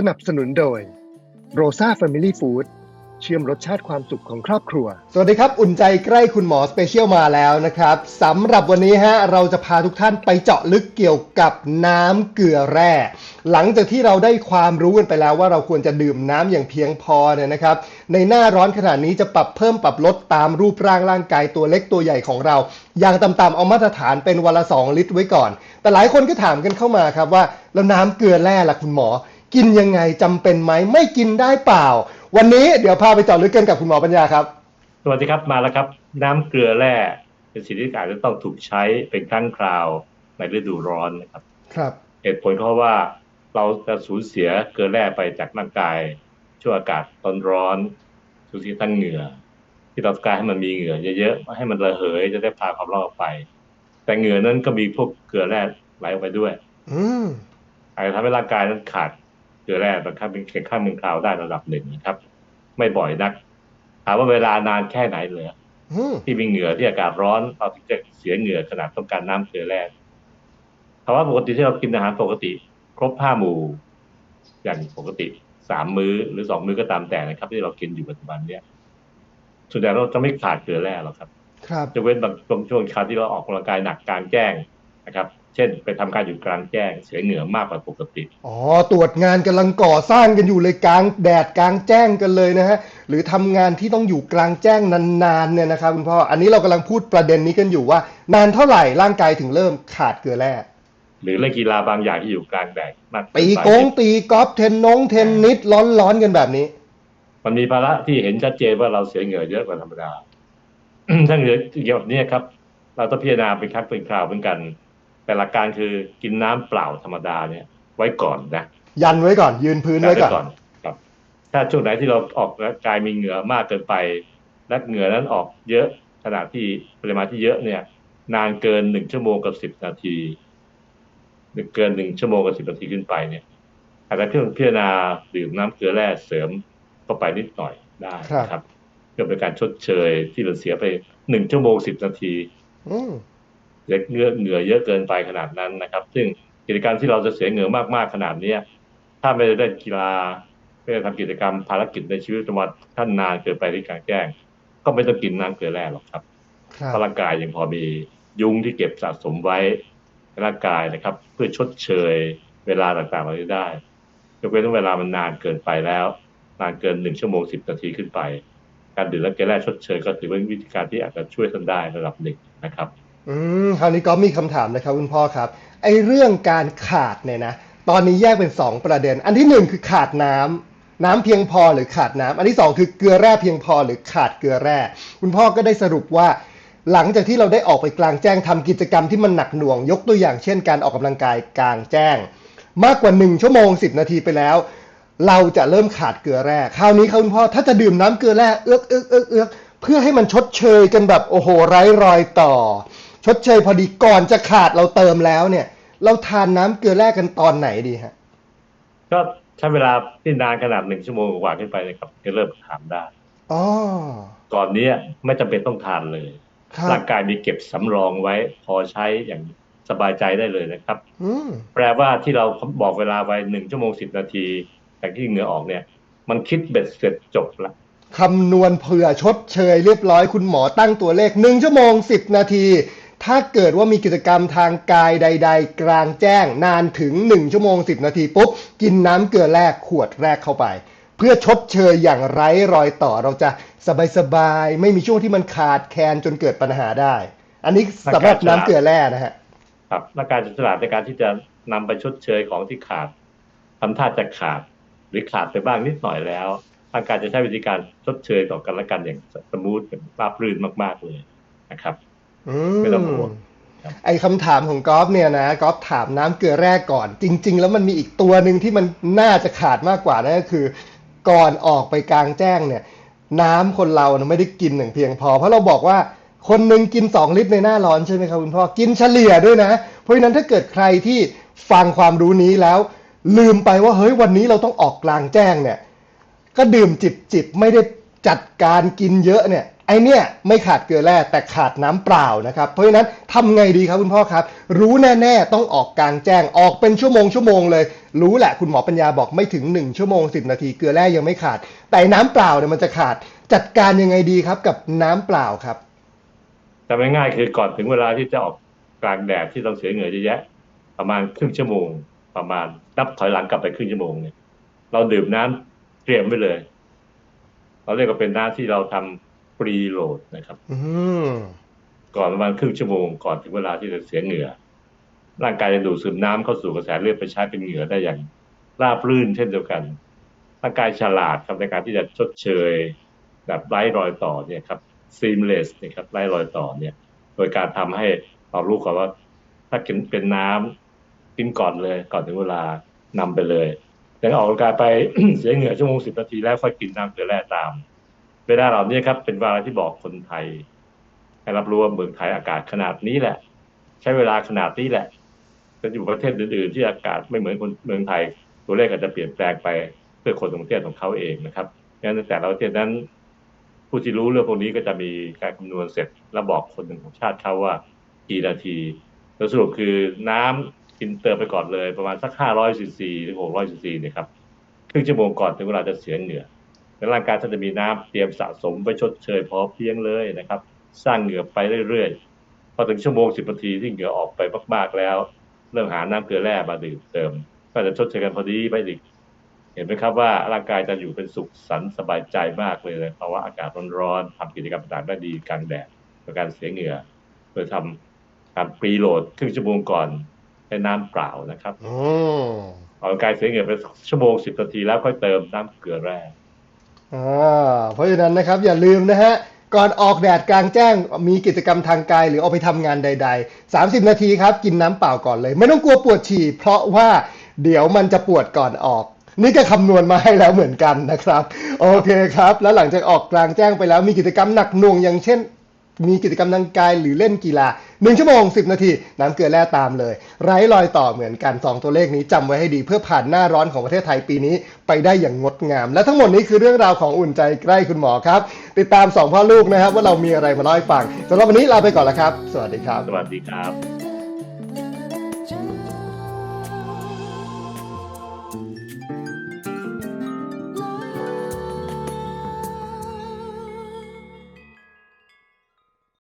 สนับสนุนโดยโรซ a า Family Food เชื่อมรสชาติความสุขของครอบครัว สวัสดีครับ อุ่นใจใกล้คุณหมอสเปเชียลมาแล้วนะครับสำหรับวันนี้ฮะเราจะพาทุกท่านไปเจาะลึกเกี่ยวกับน้ำเกลือแร่ หลังจากที่เราได้ความรู้กันไปแล้วว่าเราควรจะดื่มน้ำอย่างเพียงพอเนี่ยนะครับ ในหน้าร้อนขนาดนี้จะปรับเพิ่มปรับลดตามรูปร่างร่างกายตัวเล็กตัวใหญ่ของเรา อย่างต่ำๆเอามาตรฐานเป็นวันละ 2 ลิตรไว้ก่อน แต่หลายคนก็ถามกันเข้ามาครับว่าแล้วน้ำเกลือแร่ล่ะคุณหมอ กินยังไงจำเป็นไหมไม่กินได้เปล่า วันนี้เดี๋ยวพาไปเจาะลึกกันกับคุณหมอปัญญาครับ สวัสดีครับมาแล้วครับ น้ำเกลือแร่เป็นสิ่งที่อาจจะต้องถูกใช้เป็นครั้งคราวในฤดูร้อนนะครับ ครับเหตุผลเพราะว่าเราจะสูญเสียเกลือแร่ไปจากร่างกายช่วงอากาศร้อนร้อนๆสูญเสียทั้งเหงื่อ ที่เราต้องการให้มันมีเหงื่อเยอะๆให้มันระเหยจะได้พาความร้อนออกไป แต่เหงื่อนั้นก็มีพวกเกลือแร่ไหลออกไปด้วย อืมอาจจะทำให้ร่างกายนั้นขาด เกลือแร่บางครั้งเป็นเพียงข้างหนึ่งคราวได้ระดับหนึ่งนะครับ ไม่บ่อยนักถามว่าเวลานานแค่ไหนเลยอืมที่มีเหงื่อที่อากาศร้อนเราถึงจะเสียเหงื่อขนาดต้องการน้ำเกลือแร่เพราะว่าปกติที่เรากินอาหารปกติ ครบห้าหมู่ อย่างปกติสามมื้อหรือสองมื้อก็ตามแต่นะครับ ที่เรากินอยู่ปัจจุบันเนี้ยส่วนใหญ่เราจะไม่ขาดเกลือแร่หรอกครับ ครับจะเว้นบางบางช่วงคราวที่เราออกกำลังกายหนักกลางแจ้งนะครับ เช่น ไปทำการอยู่กลางแจ้งเสียเหงื่อมากกว่าปกติ อ๋อ ตรวจงานกำลังก่อสร้างกันอยู่เลยกลางแดดกลางแจ้งกันเลยนะฮะ หรือทำงานที่ต้องอยู่กลางแจ้งนานๆเนี่ยนะครับคุณพ่อ อันนี้เรากำลังพูดประเด็นนี้กันอยู่ว่า นานเท่าไหร่ร่างกายถึงเริ่มขาดเกลือแร่หรือเล่นกีฬาบางอย่างที่อยู่กลางแดดมากเนตีไปกงตีกอล์ฟเทนนงเทนนิสร้อนๆกันแบบนี้ มันมีภาระที่เห็นชัดเจนว่าเราเสียเหงื่อเยอะกว่าธรรมดาถ้าเหงื่อเยอะแบบนี้ครับ เราต้องพิจารณาเป็นครั้งเป็นคราวเหมือนกัน แต่หลักการคือกินน้ำเปล่าธรรมดาเนี่ย ไว้ก่อนนะ ยันไว้ก่อน ยืนพื้นไว้ก่อนครับ ถ้าช่วงไหนที่เราออกกายมีเหงื่อมากเกินไป และเหงื่อนั้นออกเยอะขนาดที่ปริมาณที่เยอะเนี่ย นานเกินหนึ่งชั่วโมงกับสิบนาทีหรือเกินหนึ่งชั่วโมงกับสิบนาทีขึ้นไปเนี่ยอาจจะเพื่อพิจารณาดื่มน้ำเกลือแร่เสริมเข้าไปนิดหน่อยได้นะครับเพื่อเป็นการชดเชยที่เราเสียไปหนึ่งชั่วโมงสิบนาทีอืม เล็กเหงื่อเหงื่อเยอะเกินไปขนาดนั้นนะครับ ซึ่งกิจกรรมที่เราจะเสียเหงื่อมากๆขนาดเนี้ยถ้าไม่ได้เล่นกีฬาไม่ได้ทำกิจกรรมภารกิจในชีวิตประจำวันท่านนานเกินไปที่กลางแจ้ง ก็ไม่ต้องกินน้ำเกลือแร่หรอกครับครับเพราะร่างกายยังพอมียุงที่เก็บสะสมไว้ในร่างกายนะครับ เพื่อชดเชยเวลาต่างๆเหล่านี้ได้ยกเว้นว่าเวลามันนานเกินไปแล้ว นานเกินหนึ่งชั่วโมงสิบนาทีขึ้นไป การดื่มน้ำเกลือแร่ชดเชยก็ถือเป็นวิธีการที่อาจจะช่วยท่านได้ระดับหนึ่งนะครับ อืมคราวนี้ก็มีคำถามนะครับคุณพ่อครับ ไอเรื่องการขาดเนี่ยนะ ตอนนี้แยกเป็น2ประเด็น อันที่หนึ่งคือขาดน้ำน้ำเพียงพอหรือขาดน้ำอันที่สองคือเกลือแร่เพียงพอหรือขาดเกลือแร่ คุณพ่อก็ได้สรุปว่า หลังจากที่เราได้ออกไปกลางแจ้งทำกิจกรรมที่มันหนักหน่วง ยกตัวอย่างเช่นการออกกำลังกายกลางแจ้ง มากกว่า 1 ชั่วโมง 10 นาทีไปแล้ว เราจะเริ่มขาดเกลือแร่ คราวนี้ครับคุณพ่อถ้าจะดื่มน้ำเกลือแร่เอื้อกเอื้อกเอื้อกเอื้อกเพื่อให้มันชดเชยกันแบบโอ้โหไร้รอยต่อ ชดเชยพอดีก่อนจะขาดเราเติมแล้วเนี่ย เราทานน้ำเกลือแร่กันตอนไหนดีฮะก็ใช้เวลาที่นานขนาดหนึ่งชั่วโมงกว่าขึ้นไปนะครับจะเริ่มทานได้อ๋อก่อนเนี้ยไม่จำเป็นต้องทานเลยครับร่างกายมีเก็บสำรองไว้ พอใช้อย่างสบายใจได้เลยนะครับอืมแปลว่าที่เราบอกเวลาไว้หนึ่งชั่วโมงสิบนาทีจากที่เหงื่อออกเนี่ย มันคิดเบ็ดเสร็จจบละคำนวณเผื่อชดเชยเรียบร้อยคุณหมอตั้งตัวเลข1ชั่วโมง10นาที ถ้าเกิดว่ามีกิจกรรมทางกายใด ๆ กลางแจ้งนานถึง 1 ชั่วโมง 10 นาทีปุ๊บ กินน้ำเกลือแรกขวดแรกเข้าไป เพื่อชดเชยอย่างไร้รอยต่อเราจะสบายๆ ไม่มีช่วงที่มันขาดแคลนจนเกิดปัญหาได้ อันนี้สำหรับน้ำเกลือแร่นะฮะครับและการฉลาดในการที่จะนำไปชดเชยของที่ขาดทำท่าจะขาดหรือขาดไปบ้างนิดหน่อยแล้วทางการจะใช้วิธีการชดเชยต่อกันและกันอย่างสมูทแบบราบรื่นมาก ๆเลยนะครับ ไม่ต้องห่วงครับไอคำถามของกอล์ฟเนี่ยนะกอล์ฟถามน้ำเกลือแร่ก่อน จริง ๆ แล้วมันมีอีกตัวหนึ่งที่มันน่าจะขาดมากกว่านั่นก็คือ ก่อนออกไปกลางแจ้งเนี่ย น้ำคนเรานะไม่ได้กินอย่างเพียงพอ เพราะเราบอกว่าคนหนึ่งกิน 2 ลิตรในหน้าร้อนใช่ไหมครับคุณพ่อกินเฉลี่ยด้วยนะ เพราะฉะนั้นถ้าเกิดใครที่ฟังความรู้นี้แล้ว ลืมไปว่าเฮ้ยวันนี้เราต้องออกกลางแจ้งเนี่ย ก็ดื่มจิบจิบๆไม่ได้จัดการกินเยอะเนี่ย ไอเนี่ยไม่ขาดเกลือแร่แต่ขาดน้ำเปล่านะครับเพราะฉะนั้นทำไงดีครับคุณพ่อครับ รู้แน่ ๆ ต้องออกกลางแจ้งออกเป็นชั่วโมงชั่วโมงเลย รู้แหละคุณหมอปัญญาบอกไม่ถึง 1 ชั่วโมง 10 นาทีเกลือแร่ยังไม่ขาด แต่น้ำเปล่าเนี่ยมันจะขาดจัดการยังไงดีครับกับน้ำเปล่าครับจำง่ายๆคือก่อนถึงเวลาที่จะออกกลางแดดที่ต้องเสียเหงื่อเยอะแยะ ประมาณครึ่งชั่วโมง ประมาณนับถอยหลังกลับไปครึ่งชั่วโมงเนี่ยเราดื่มน้ำเตรียมไว้เลย เราเรียกว่าเป็นน้ำที่เราทำ ปรีโหลดนะครับอืมก่อนประมาณครึ่งชั่วโมงก่อนถึงเวลาที่จะเสียเหงื่อ ร่างกายจะดูดซึมน้ำเข้าสู่กระแสเลือดไปใช้เป็นเหงื่อได้อย่างราบรื่นเช่นเดียวกัน ร่างกายฉลาดครับในการที่จะชดเชย แบบไร้รอยต่อเนี่ยครับ seamless เนี่ยครับไร้รอยต่อเนี่ย โดยการทำให้เรารู้ก่อนว่าถ้ากินเป็นน้ำกินก่อนเลย ก่อนถึงเวลานำไปเลยแต่ออกกำลังกายไปเสียเหงื่อชั่วโมงสิบนาทีแล้วค่อยกินน้ำเกลือแร่ตาม เวลาเหล่านี้ครับเป็นเวลาที่บอกคนไทย ให้รับรู้ว่าเมืองไทยอากาศขนาดนี้แหละ ใช้เวลาขนาดนี้แหละจะอยู่ประเทศอื่นๆ ที่อากาศไม่เหมือนคนเมืองไทย ตัวเลขอาจจะเปลี่ยนแปลงไปเพื่อคนของประเทศของเขาเองนะครับงั้นแต่ละประเทศนั้น ผู้ที่รู้เรื่องพวกนี้ก็จะมีการคำนวณเสร็จแล้วบอกคนหนึ่งของชาติเขาว่ากี่นาทีโดยสรุปคือน้ำกินเติมไปก่อนเลยประมาณสักห้าร้อยซีซีถึงหกร้อยซีซีเนี่ยครับครึ่งชั่วโมงก่อนถึงเวลาจะเสียเหงื่อ แล้วร่างกายท่านจะมีน้ำเตรียมสะสมไว้ชดเชยพอเพียงเลยนะครับ สร้างเหงื่อไปเรื่อยๆ พอถึงชั่วโมงสิบนาทีที่เหงื่อออกไปมากๆแล้ว เริ่มหาน้ำเกลือแร่มาดื่มเติม ก็จะชดเชยกันพอดีไปอีกเห็นไหมครับว่าร่างกายจะอยู่เป็นสุขสันต์สบายใจมากเลยเพราะว่าอากาศร้อนๆทำกิจกรรมต่างๆได้ดีกลางแดดโดยการเสียเหงื่อโดยทำการปรีโหลดครึ่งชั่วโมงก่อนใช้น้ำเปล่านะครับอืมออกกำลังกายเสียเหงื่อไปชั่วโมงสิบนาทีแล้วค่อยเติมน้ำเกลือแร่อ่า เพราะฉะนั้นนะครับอย่าลืมนะฮะก่อนออกแดดกลางแจ้งมีกิจกรรมทางกายหรือออกไปทำงานใด ๆ 30 นาทีครับกินน้ำเปล่าก่อนเลย ไม่ต้องกลัวปวดฉี่ เพราะว่าเดี๋ยวมันจะปวดก่อนออก นี่ก็คำนวณมาให้แล้วเหมือนกันนะครับ โอเคครับ แล้วหลังจากออกกลางแจ้งไปแล้วมีกิจกรรมหนักหน่วงอย่างเช่น มีกิจกรรมทางกายหรือเล่นกีฬา 1 ชั่วโมง 10 นาที น้ำเกลือแร่ตามเลย ไร้รอยต่อเหมือนกัน 2 ตัวเลขนี้จำไว้ให้ดีเพื่อผ่านหน้าร้อนของประเทศไทยปีนี้ไปได้อย่างงดงาม และทั้งหมดนี้คือเรื่องราวของอุ่นใจใกล้คุณหมอครับ ติดตาม 2 พ่อลูกนะครับ ว่าเรามีอะไรมาเล่าให้ฟังสำหรับวันนี้ลาไปก่อนแล้วครับ สวัสดีครับ สวัสดีครับ